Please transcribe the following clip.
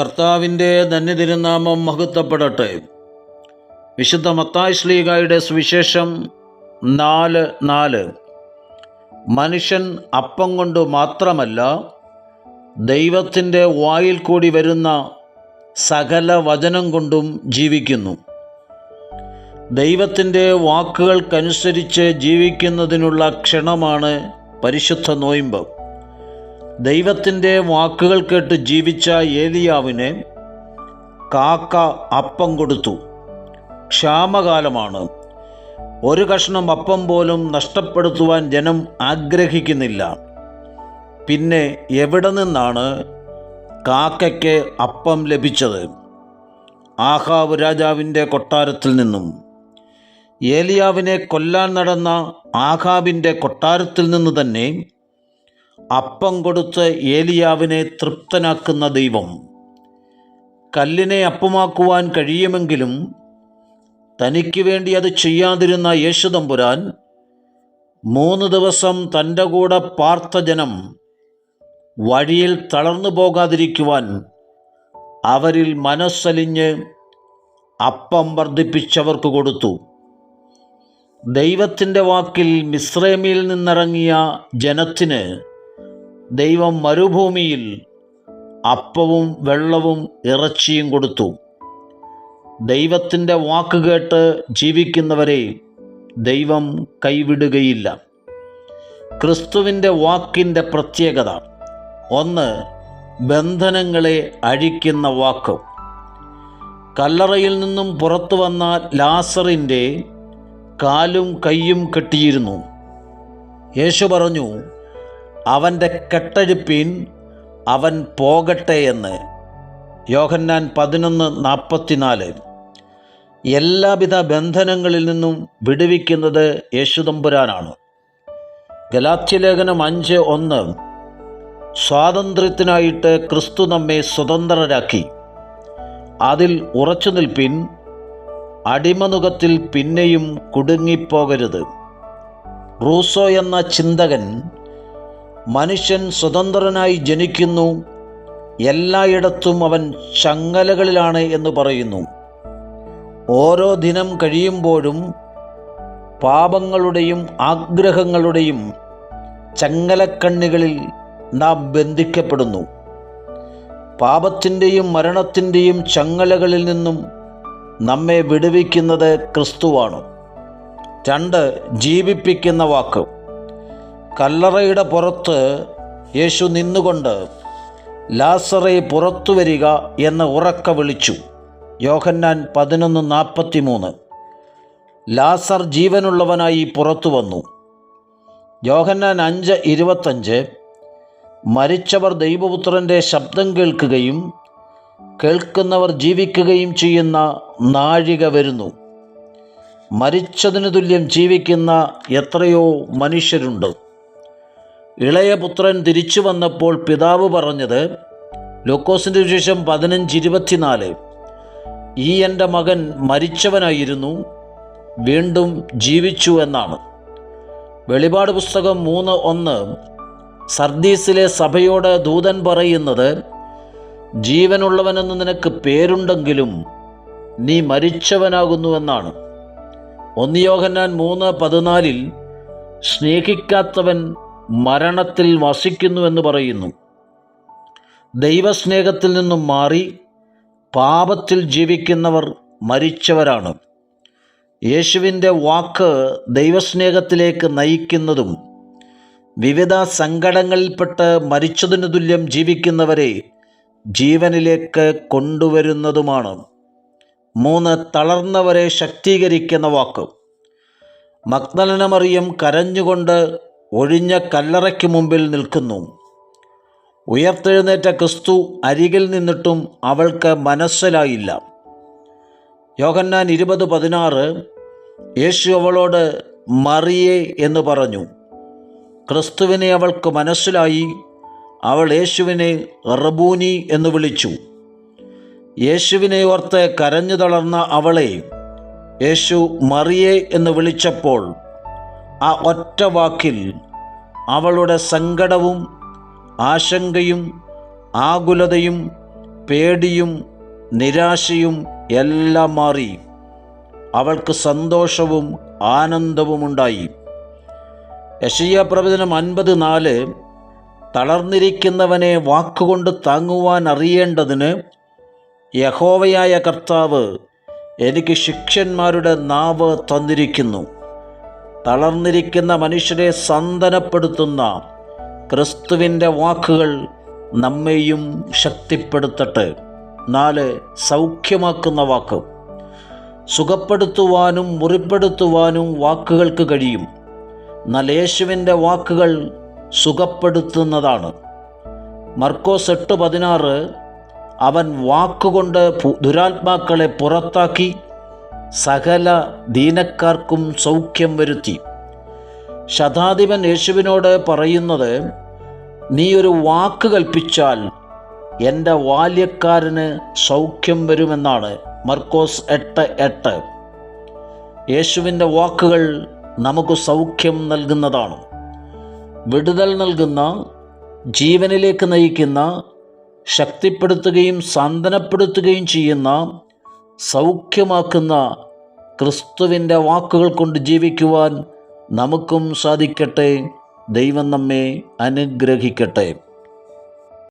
കർത്താവിന്റെ ധന്യതിരുനാമം മഹത്വപ്പെടട്ടെ. വിശുദ്ധ മത്തായ് ശ്ലീഗായുടെ സുവിശേഷം നാല് നാല്. മനുഷ്യൻ അപ്പം കൊണ്ട് മാത്രമല്ല ദൈവത്തിന്റെ വായിൽ കൂടി വരുന്ന സകല വചനം കൊണ്ടും ജീവിക്കുന്നു. ദൈവത്തിന്റെ വാക്കുകൾക്കനുസരിച്ച് ജീവിക്കുന്നതിനുള്ള ക്ഷണമാണ് പരിശുദ്ധ നോയിമ്പ്. ദൈവത്തിന്റെ വാക്കുകൾ കേട്ട് ജീവിച്ച ഏലിയാവിന് കാക്ക അപ്പം കൊടുത്തു. ക്ഷാമകാലമാണ്. ഒരു കഷ്ണം അപ്പം പോലും നഷ്ടപ്പെടുത്തുവാൻ ജനം ആഗ്രഹിക്കുന്നില്ല. പിന്നെ എവിടെ നിന്നാണ് കാക്കയ്ക്ക് അപ്പം ലഭിച്ചത്? ആഹാവ് രാജാവിന്റെ കൊട്ടാരത്തിൽ നിന്നും. ഏലിയാവിനെ കൊല്ലാൻ നടന്ന ആഹാബിന്റെ കൊട്ടാരത്തിൽ നിന്ന് തന്നെ അപ്പം കൊടുത്ത് ഏലിയാവിനെ തൃപ്തനാക്കുന്ന ദൈവം. കല്ലിനെ അപ്പമാക്കുവാൻ കഴിയുമെങ്കിലും തനിക്ക് വേണ്ടി അത് ചെയ്യാതിരുന്ന യേശുദമ്പുരാൻ മൂന്ന് ദിവസം തന്റെ കൂടെ പാർത്ത ജനം വഴിയിൽ തളർന്നു പോകാതിരിക്കുവാൻ അവരിൽ മനസ്സലിഞ്ഞ് അപ്പം വർദ്ധിപ്പിച്ചവർക്ക് കൊടുത്തു. ദൈവത്തിന്റെ വാക്കിൽ മിശ്രമിയിൽ നിന്നിറങ്ങിയ ജനത്തിന് ദൈവം മരുഭൂമിയിൽ അപ്പവും വെള്ളവും ഇറച്ചിയും കൊടുത്തു. ദൈവത്തിന്റെ വാക്കുകേട്ട് ജീവിക്കുന്നവരെ ദൈവം കൈവിടുകയില്ല. ക്രിസ്തുവിന്റെ വാക്കിന്റെ പ്രത്യേകത. ഒന്ന് ബന്ധനങ്ങളെ അഴിക്കുന്ന വാക്ക്. കല്ലറയിൽ നിന്നും പുറത്തു വന്ന ലാസറിന്റെ കാലും കൈയും കെട്ടിയിരുന്നു. യേശു പറഞ്ഞു അവന്റെ കെട്ടഴിപ്പീൻ അവൻ പോകട്ടെ എന്ന്. യോഹന്നാൻ പതിനൊന്ന് നാൽപ്പത്തിനാല് എല്ലാവിധ ബന്ധനങ്ങളിൽ നിന്നും വിടുവിക്കുന്നത് യേശുദമ്പുരാനാണ് ഗലാത്യലേഖനം അഞ്ച് ഒന്ന്. സ്വാതന്ത്ര്യത്തിനായിട്ട് ക്രിസ്തു നമ്മെ സ്വതന്ത്രരാക്കി. അതിൽ ഉറച്ചു നിൽപ്പിൻ അടിമനുഖത്തിൽ പിന്നെയും കുടുങ്ങിപ്പോകരുത്. റൂസോ എന്ന ചിന്തകൻ മനുഷ്യൻ സ്വതന്ത്രനായി ജനിക്കുന്നു. എല്ലായിടത്തും അവൻ ചങ്ങലകളിലാണ് എന്ന് പറയുന്നു. ഓരോ ദിനം കഴിയുമ്പോഴും പാപങ്ങളുടെയും ആഗ്രഹങ്ങളുടെയും ചങ്ങലക്കണ്ണികളിൽ നാം ബന്ധിക്കപ്പെടുന്നു. പാപത്തിന്റെയും മരണത്തിന്റെയും ചങ്ങലകളിൽ നിന്നും നമ്മെ വിടുവിക്കുന്നത് ക്രിസ്തുവാണ്. രണ്ട് ജീവിപ്പിക്കുന്ന വാക്ക്. കല്ലറയുടെ പുറത്ത് യേശു നിന്നുകൊണ്ട് ലാസറെ പുറത്തു വരിക എന്ന് ഉറക്ക വിളിച്ചു. യോഹന്നാൻ പതിനൊന്ന് നാൽപ്പത്തി മൂന്ന് ലാസർ ജീവനുള്ളവനായി പുറത്തു വന്നു. യോഹന്നാൻ അഞ്ച് ഇരുപത്തഞ്ച്. മരിച്ചവർ ദൈവപുത്രന്റെ ശബ്ദം കേൾക്കുകയും കേൾക്കുന്നവർ ജീവിക്കുകയും ചെയ്യുന്ന നാഴിക വരുന്നു. മരിച്ചതിനു തുല്യം ജീവിക്കുന്ന എത്രയോ മനുഷ്യരുണ്ട്. ഇളയ പുത്രൻ തിരിച്ചു വന്നപ്പോൾ പിതാവ് പറഞ്ഞത് ലൂക്കോസിന്റെ വിശേഷം പതിനഞ്ച് ഇരുപത്തിനാല്. ഈ എന്റെ മകൻ മരിച്ചവനായിരുന്നു വീണ്ടും ജീവിച്ചു എന്നാണ്. വെളിപാട് പുസ്തകം മൂന്ന് ഒന്ന് സർദീസിലെ സഭയോട് ദൂതൻ പറയുന്നത് ജീവനുള്ളവനെന്ന് നിനക്ക് പേരുണ്ടെങ്കിലും നീ മരിച്ചവനാകുന്നുവെന്നാണ് ഒന്നിയോഹന്നാൻ മൂന്ന് പതിനാലിൽ സ്നേഹിക്കാത്തവൻ മരണത്തിൽ വസിക്കുന്നുവെന്ന് പറയുന്നു. ദൈവസ്നേഹത്തിൽ നിന്നും മാറി പാപത്തിൽ ജീവിക്കുന്നവർ മരിച്ചവരാണ്. യേശുവിന്റെ വാക്ക് ദൈവസ്നേഹത്തിലേക്ക് നയിക്കുന്നതും വിവിധ സങ്കടങ്ങളിൽപ്പെട്ട് മരിച്ചതിനു തുല്യം ജീവിക്കുന്നവരെ ജീവനിലേക്ക് കൊണ്ടുവരുന്നതുമാണ്. മൂന്ന് തളർന്നവരെ ശക്തീകരിക്കുന്ന വാക്ക്. മഗ്ദലനമറിയം കരഞ്ഞുകൊണ്ട് ഒഴിഞ്ഞ കല്ലറയ്ക്ക് മുമ്പിൽ നിൽക്കുന്നു. ഉയർത്തെഴുന്നേറ്റ ക്രിസ്തു അരികിൽ നിന്നിട്ടും അവൾക്ക് മനസ്സിലായില്ല. യോഹന്നാൻ ഇരുപത് പതിനാറ് യേശു അവളോട് മറിയേ എന്ന് പറഞ്ഞു. ക്രിസ്തുവിനെ അവൾക്ക് മനസ്സിലായി. അവൾ യേശുവിനെ റബൂനി എന്ന് വിളിച്ചു. യേശുവിനെ ഓർത്ത് കരഞ്ഞു തളർന്ന അവളെ യേശു മറിയേ എന്ന് വിളിച്ചപ്പോൾ ആ ഒറ്റ വാക്കിൽ അവളുടെ സങ്കടവും ആശങ്കയും ആകുലതയും പേടിയും നിരാശയും എല്ലാം മാറി. അവൾക്ക് സന്തോഷവും ആനന്ദവുമുണ്ടായി യശയ്യ പ്രവചനം അൻപത് നാല് തളർന്നിരിക്കുന്നവനെ വാക്കുകൊണ്ട് താങ്ങുവാൻ അറിയേണ്ടതിന് യഹോവയായ കർത്താവ് എനിക്ക് ശിക്ഷന്മാരുടെ നാവ് തന്നിരിക്കുന്നു. തളർന്നിരിക്കുന്ന മനുഷ്യരെ സന്തനപ്പെടുത്തുന്ന ക്രിസ്തുവിന്റെ വാക്കുകൾ നമ്മെയും ശക്തിപ്പെടുത്തട്ടെ. നാല് സൗഖ്യമാക്കുന്ന വാക്ക്. സുഖപ്പെടുത്തുവാനും മുറിപ്പെടുത്തുവാനും വാക്കുകൾക്ക് കഴിയും. എന്നാൽ യേശുവിന്റെ വാക്കുകൾ സുഖപ്പെടുത്തുന്നതാണ്. മർക്കോസ് എട്ട് പതിനാറ് അവൻ വാക്കുകൊണ്ട് ദുരാത്മാക്കളെ പുറത്താക്കി സകല ദീനക്കാർക്കും സൗഖ്യം വരുത്തി. ശതാധിപൻ യേശുവിനോട് പറയുന്നത് നീ ഒരു വാക്ക് കൽപ്പിച്ചാൽ എന്റെ ബാല്യക്കാരന് സൗഖ്യം വരുമെന്നാണ്. മർക്കോസ് എട്ട് എട്ട്. യേശുവിന്റെ വാക്കുകൾ നമുക്ക് സൗഖ്യം നൽകുന്നതാണ്. വിടുതൽ നൽകുന്ന ജീവനിലേക്ക് നയിക്കുന്ന ശക്തിപ്പെടുത്തുകയും സാന്ത്വനപ്പെടുത്തുകയും ചെയ്യുന്ന സൗഖ്യമാക്കുന്ന ക്രിസ്തുവിന്റെ വാക്കുകൾ കൊണ്ട് ജീവിക്കുവാൻ നമുക്കും സാധിക്കട്ടെ. ദൈവം നമ്മെ അനുഗ്രഹിക്കട്ടെ.